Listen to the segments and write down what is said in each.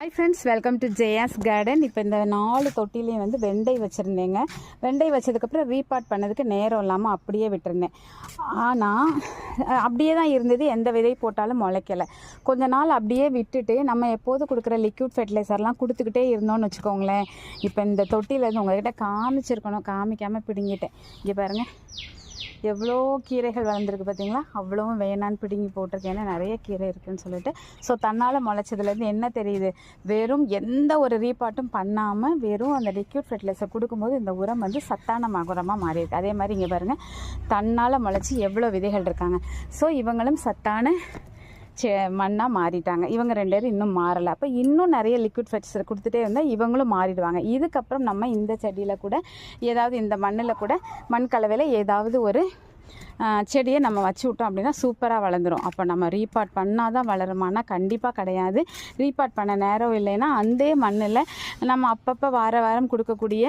Hi friends welcome to Jaya's garden இப்போ இந்த நாலு தொட்டிலையும் வந்து வெண்டை வச்சுருந்தேங்க. வெண்டை வச்சதுக்கப்புறம் ரீபாட் பண்ணதுக்கு நேரம் இல்லாமல் அப்படியே விட்டுருந்தேன். ஆனால் அப்படியே தான் இருந்தது. எந்த விதை போட்டாலும் முளைக்கல. கொஞ்ச நாள் அப்படியே விட்டுட்டு நம்ம எப்போது கொடுக்குற லிக்விட் ஃபெர்டிலைசர்லாம் கொடுத்துக்கிட்டே இருந்தோம்னு வச்சுக்கோங்களேன். இப்போ இந்த தொட்டியிலேருந்து உங்கள்கிட்ட காமிச்சிருக்கணும். காமிக்காமல் பிடுங்கிட்டேன். இங்கே பாருங்கள் எவ்வளோ கீரைகள் வளர்ந்துருக்கு பார்த்தீங்களா? அவ்வளோவும் வேணான்னு பிடுங்கி போட்டிருக்கேன். ஏன்னா நிறைய கீரை இருக்குன்னு சொல்லிட்டு. ஸோ தன்னால் முளைச்சதுலேருந்து என்ன தெரியுது? வெறும் எந்த ஒரு ரீபாட்டும் பண்ணாமல் வெறும் அந்த லிக்யூட் ஃபெர்டிலைசர் கொடுக்கும்போது இந்த உரம் வந்து சத்தான ம- உரமாக மாறியிருக்கு. அதே மாதிரி இங்கே பாருங்கள் தன்னால் முளைச்சி எவ்வளோ விதைகள் இருக்காங்க. ஸோ இவங்களும் சத்தான செ மண்ணாக மாறிட்டாங்க. இவங்க ரெண்டு பேரும் இன்னும் மாறலை. அப்போ இன்னும் நிறைய லிக்விட் ஃபெர்டிலைசர் கொடுத்துட்டே இருந்தால் இவங்களும் மாறிடுவாங்க. இதுக்கப்புறம் நம்ம இந்த செடியில் கூட ஏதாவது இந்த மண்ணில் கூட மண் கலவையில் ஏதாவது ஒரு செடியை நம்ம வச்சு விட்டோம் அப்படின்னா சூப்பராக வளர்ந்துரும். அப்போ நம்ம ரீபாட் பண்ணால் தான் வளருமானா கண்டிப்பாக கிடையாது. ரீபாட் பண்ண நேரம் இல்லைன்னா அந்த மண்ணில் நம்ம அப்பப்போ வார வாரம் கொடுக்கக்கூடிய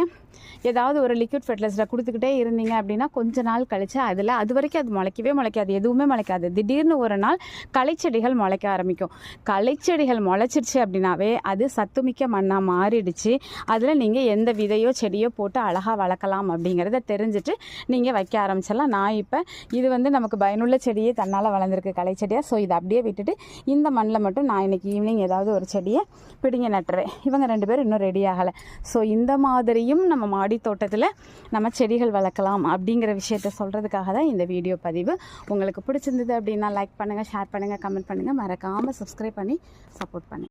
ஏதாவது ஒரு லிக்விட் ஃபெர்டிலைசரை கொடுத்துக்கிட்டே இருந்தீங்க அப்படின்னா கொஞ்ச நாள் கழிச்சு அதில் அது வரைக்கும் அது முளைக்கவே முளைக்காது. எதுவுமே முளைக்காது. திடீர்னு ஒரு நாள் களைச்செடிகள் முளைக்க ஆரம்பிக்கும். களைச்செடிகள் முளைச்சிருச்சு அப்படின்னாவே அது சத்துமிக்க மண்ணாக மாறிடுச்சு. அதில் நீங்கள் எந்த விதையோ செடியோ போட்டு அழகாக வளர்க்கலாம் அப்படிங்கிறத தெரிஞ்சுட்டு நீங்கள் வைக்க ஆரம்பிச்சிடலாம். நான் இப்போ இது வந்து நமக்கு பயனுள்ள செடியே தன்னால் வளர்ந்துருக்கு களைச்செடியாக ஸோ இதை அப்படியே விட்டுட்டு இந்த மண்ணில் மட்டும் நான் இன்னைக்கு ஈவினிங் ஏதாவது ஒரு செடியை பிடிங்க நட்டுறேன். இவங்க ரெண்டு பேரும் இன்னும் ரெடி ஆகலை. ஸோ இந்த மாதிரியும் நம்ம மாடி தோட்டத்தில் நம்ம செடிகள் வளர்க்கலாம் அப்படிங்கிற விஷயத்த சொல்கிறதுக்காக தான் இந்த வீடியோ பதிவு. உங்களுக்கு பிடிச்சிருந்தது அப்படின்னா லைக் பண்ணுங்கள் ஷேர் பண்ணுங்கள் கமெண்ட் பண்ணுங்கள் மறக்காமல் சப்ஸ்கிரைப் பண்ணி சப்போர்ட் பண்ணுங்கள்